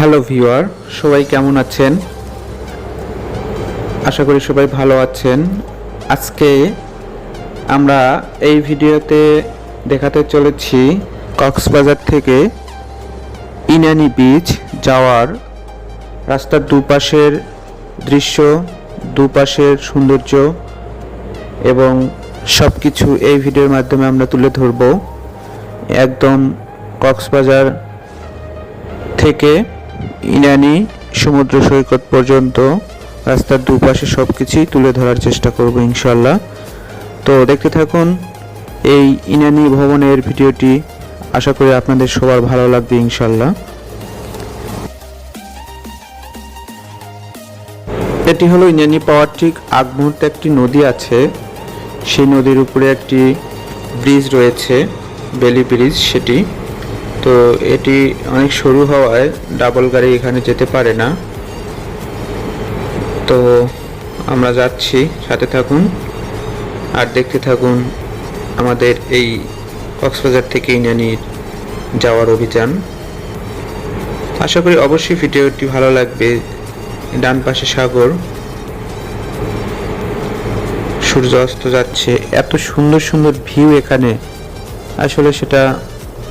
Hello viewer সবাই কেমন আছেন? আশা করি সবাই ভালো আছেন। আজকে আমরা এই ভিডিওতে দেখাতে চলেছি কক্সবাজার থেকে ইনানি বিচ যাওয়ার রাস্তার দুপাশের দৃশ্য, দুপাশের সৌন্দর্য এবং সব কিছু এই ভিডিওর মাধ্যমে আমরা তুলে ধরব। একদম কক্সবাজার থেকে ইনানি সমুদ্র সৈকত পর্যন্ত রাস্তার দুপাশে সব কিছুই তুলে ধরার চেষ্টা করব ইনশাল্লাহ তো দেখতে থাকুন, এই ইনানি ভবনের ভিডিওটি আশা করি আপনাদের সবার ভালো লাগবে ইনশাল্লাহ এটি হলো ইনানি পাওয়ার ঠিক আগ মুহূর্তে একটি নদী আছে। সেই নদীর উপরে একটি ব্রিজ রয়েছে, বেলি ব্রিজ সেটি। তো এটি অনেক সরু হওয়ায় ডাবল গাড়ি এখানে যেতে পারে না। তো আমরা যাচ্ছি, সাথে থাকুন আর দেখতে থাকুন আমাদের এই কক্সবাজার থেকে ইনানির যাওয়ার অভিযান। আশা করি অবশ্যই ভিডিওটি ভালো লাগবে। ডান পাশে সাগর। সূর্য অস্ত যাচ্ছে। এত সুন্দর সুন্দর ভিউ এখানে। আসলে সেটা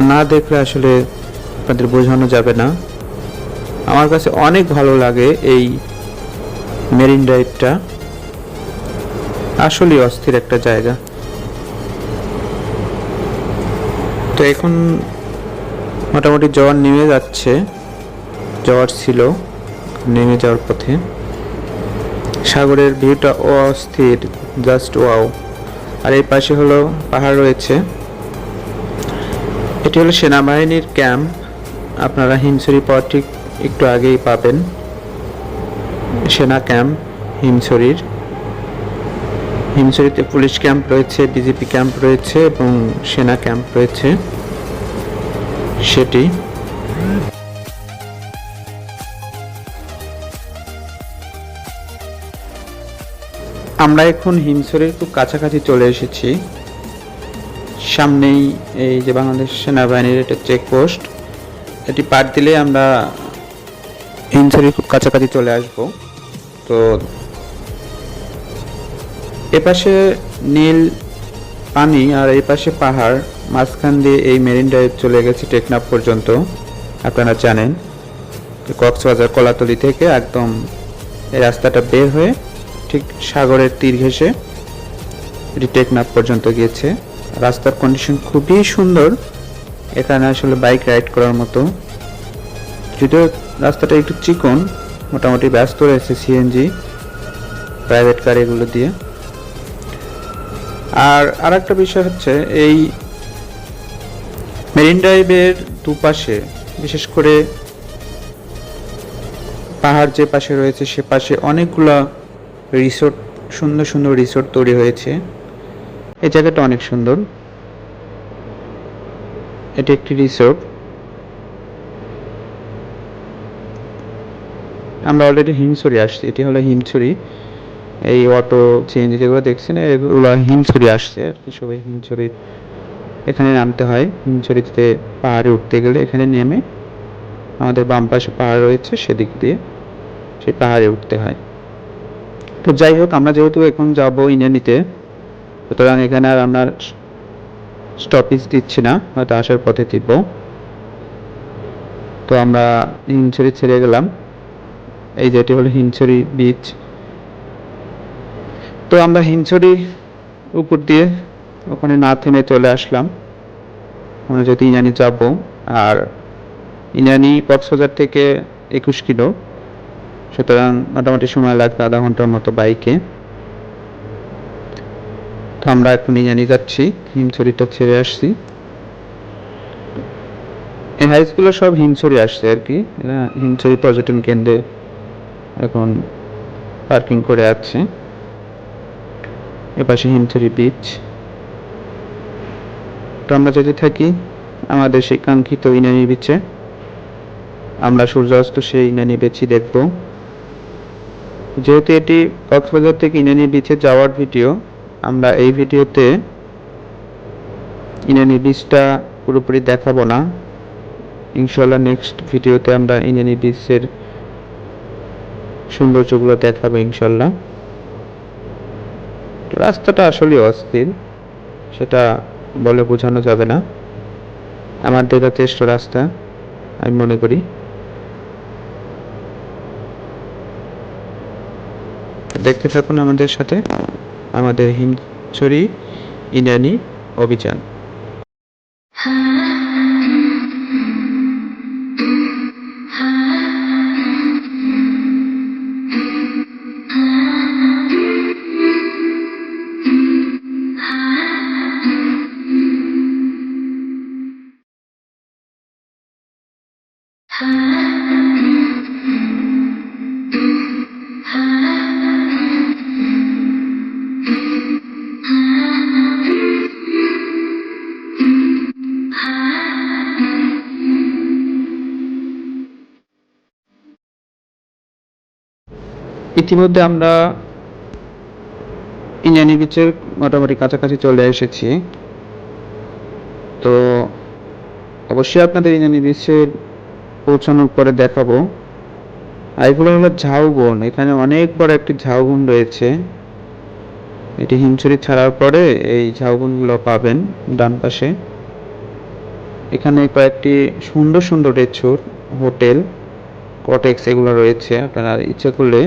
না দেখলে আসলে আপনাদের বোঝানো যাবে না। আমার কাছে অনেক ভালো লাগে এই মেরিন ড্রাইভটা। আসলেই অস্থির একটা জায়গা। তো এখন মোটামুটি জোয়ার নেমে যাচ্ছে। জোয়ার ছিল, নেমে যাওয়ার পথে। সাগরের ভিউটা অস্থির, জাস্ট ওয়াও। আর এই পাশে হলো পাহাড় রয়েছে। এটি হলো সেনাবাহিনীর ক্যাম্প। আপনারা হিমসরি ঠিক একটু আগেই পাবেন। সেনা ক্যাম্প হিমসরির হিমসরিতে পুলিশ ক্যাম্প রয়েছে বিজেপি ক্যাম্প রয়েছে এবং সেনা ক্যাম্প রয়েছে। সেটি। আমরা এখন হিমছড়ির খুব কাছাকাছি চলে এসেছি। সামনেই এই যে বাংলাদেশ সেনাবাহিনীর একটা চেকপোস্ট এটি পার দিলে আমরা হিমছড়ির খুব কাছাকাছি চলে আসব। তো এপাশে নীল পানি আর এই পাশে পাহাড়, মাঝখান দিয়ে এই মেরিন ড্রাইভ চলে গেছে টেকনাফ পর্যন্ত, আপনারা জানেন। কক্সবাজার কলাতলি থেকে একদম এই রাস্তাটা বের হয়ে ঠিক সাগরের তীর ঘেঁষে এটি টেকনাফ পর্যন্ত গিয়েছে। রাস্তার কন্ডিশন খুবই সুন্দর। এখানে আসলে বাইক রাইড করার মতো। যদিও রাস্তাটা একটু চিকন, মোটামুটি ব্যস্ত রয়েছে সিএনজি প্রাইভেট কার এগুলো দিয়ে। আর আরেকটা বিষয় হচ্ছে এই মেরিন ড্রাইভের দুপাশে, বিশেষ করে পাহাড় যে পাশে রয়েছে সে পাশে অনেকগুলা রিসোর্ট সুন্দর সুন্দর রিসোর্ট তৈরি হয়েছে। এই জায়গাটা অনেক সুন্দর। এটি একটি রিসোর্ট। আমরা অলরেডি হিমছড়ি আসছি। এটি হলো হিমছড়ি। এই অটো চেঞ্জ যেগুলো দেখছেন, এগুলো হিমছড়ি আসছে আর কি সবাই হিমছড়ি। এখানে নামতে হয়। হিমছড়িতে পাহাড়ে উঠতে গেলে এখানে নেমে আমাদের বাম পাশে পাহাড় রয়েছে, সেদিক দিয়ে সেই পাহাড়ে উঠতে হয়। তো যাই হোক, আমরা যেহেতু এখন যাব ইনানিতে সুতরাং এখানে আর আমরা স্টপেজ দিচ্ছি না, হয়তো আসার পথে দিব তো আমরা হিমছড়ি ছেড়ে গেলাম। এই যেটি হলো হিমছড়ি বিচ তো আমরা হিমছড়ি উপর দিয়ে ওখানে না থেমে চলে আসলাম। আমরা যদি ইনানি যাব, আর ইনানি কক্সবাজার থেকে একুশ কিলো। সুতরাং মোটামুটি সময় লাগবে আধা ঘণ্টার মতো বাইকে। তো আমরা এখন ইনানি যাচ্ছি। হিমছড়িটা ছেড়ে আসছি। এই হাইসগুলো সব হিমছড়ি আসছে আর কি। এরা হিমছড়ি পর্যটন কেন্দ্রে এখন পার্কিং করে আছে। এপাশে হিমছড়ি বিচ তো আমরা যদি থাকি আমাদের সেই কাঙ্ক্ষিত ইনানি বিচে আমরা সূর্যাস্ত সেই ইনানি বিচই দেখব। যেহেতু এটি কক্সবাজার থেকে ইনানি বিচে যাওয়ার ভিডিও আমরা এই ভিডিওতে ইনানি বিচটা পুরোপুরি দেখাবো না। ইনশাল্লাহ নেক্সট ভিডিওতে আমরা ইনানি বিচের সৌন্দর্যগুলো দেখাবো ইনশাল্লাহ রাস্তাটা আসলে অস্থির, সেটা বলে বোঝানো যাবে না। আমার দেখা শ্রেষ্ঠ রাস্তা, আমি মনে করি। দেখতে থাকুন আমাদের সাথে। আমাদের হিমছড়ি ইনানি অভিযান। ইতিমধ্যে আমরা ইনানি বিচের মোটামুটি কাছাকাছি চলে এসেছি। তো অবশ্যই আপনাদের ইনানি বিচে পৌঁছানোর পরে দেখাবো। আইগুলো হলো ঝাউবন এখানে অনেক বড় একটি ঝাউবন রয়েছে। এটি হিমছড়ি ছাড়ার পরে এই ঝাউবনগুলো পাবেন ডান পাশে। এখানে কয়েকটি সুন্দর সুন্দর রেচুর হোটেল, কটেক্স এগুলো রয়েছে। আপনারা ইচ্ছে করলে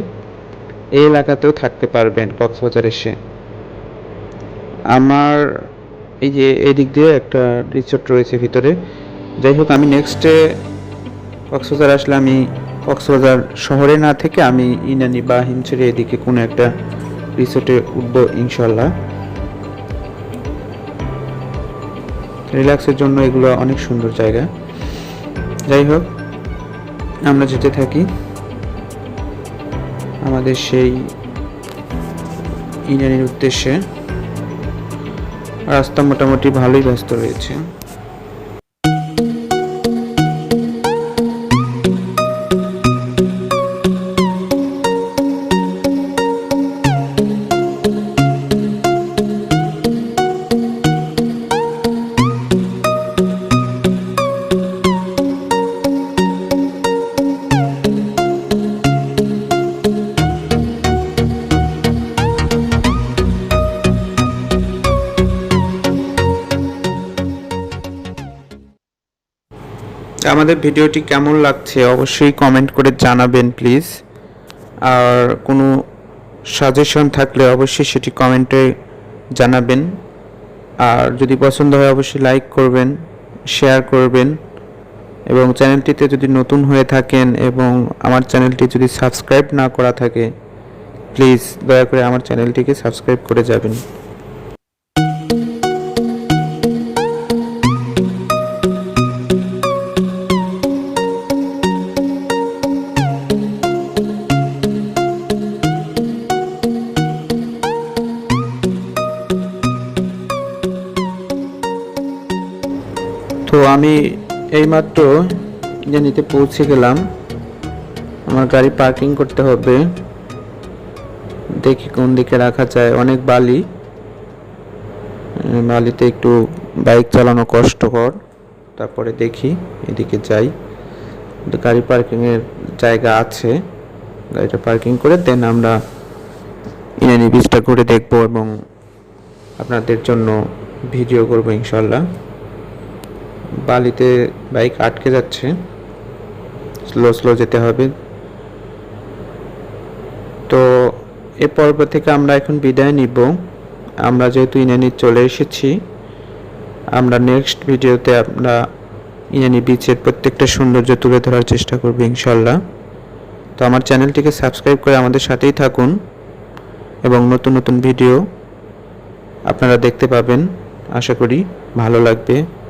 এই এলাকাতেও থাকতে পারবেন কক্সবাজার এসে। আমার এই যে এদিক দিয়ে একটা রিসোর্ট রয়েছে ভিতরে। যাই হোক, আমি নেক্সটে কক্সবাজার আসলে আমি কক্সবাজার শহরে না থেকে আমি ইনানি বা হিমছড়ি এদিকে কোনো একটা রিসোর্টে উঠব ইনশাল্লাহ রিল্যাক্সের জন্য এগুলো অনেক সুন্দর জায়গা। যাই হোক, আমরা যেতে থাকি। আমাদের সেই ইনানের উদ্দেশ্যে। রাস্তা মোটামুটি ভালোই ব্যস্ত রয়েছে। আমাদের ভিডিওটি কেমন লাগছে অবশ্যই কমেন্ট করে জানাবেন প্লিজ আর কোনো সাজেশন থাকলে অবশ্যই সেটি কমেন্টে জানাবেন। আর যদি পছন্দ হয় অবশ্যই লাইক করবেন শেয়ার করবেন। এবং চ্যানেলটিতে যদি নতুন হয়ে থাকেন এবং আমার চ্যানেলটি যদি সাবস্ক্রাইব না করা থাকে প্লিজ দয়া করে আমার চ্যানেলটিকে সাবস্ক্রাইব করে যাবেন। তো আমি এইমাত্র জানিতে পৌঁছে গেলাম। আমার গাড়ি পার্কিং করতে হবে। দেখি কোন দিকে রাখা যায়। অনেক বালি। বালিতে একটু বাইক চালানো কষ্টকর। তারপরে দেখি, এদিকে যাই। গাড়ি পার্কিংয়ের জায়গা আছে। গাড়িটা পার্কিং করে দেন আমরা ইনানি বিচটা ঘুরে দেখব এবং আপনাদের জন্য ভিডিও করব ইনশাল্লাহ বালিতে বাইক আটকে যাচ্ছে। স্লো স্লো যেতে হবে। তো এ পর্ব থেকে আমরা এখন বিদায় নিব। আমরা যেহেতু ইনানি চলে এসেছি, আমরা নেক্সট ভিডিওতে আমরা ইনানি বিচের প্রত্যেকটা সৌন্দর্য তুলে ধরার চেষ্টা করব ইনশাল্লাহ তো আমার চ্যানেলটিকে সাবস্ক্রাইব করে আমাদের সাথেই থাকুন এবং নতুন নতুন ভিডিও আপনারা দেখতে পাবেন। আশা করি ভালো লাগবে।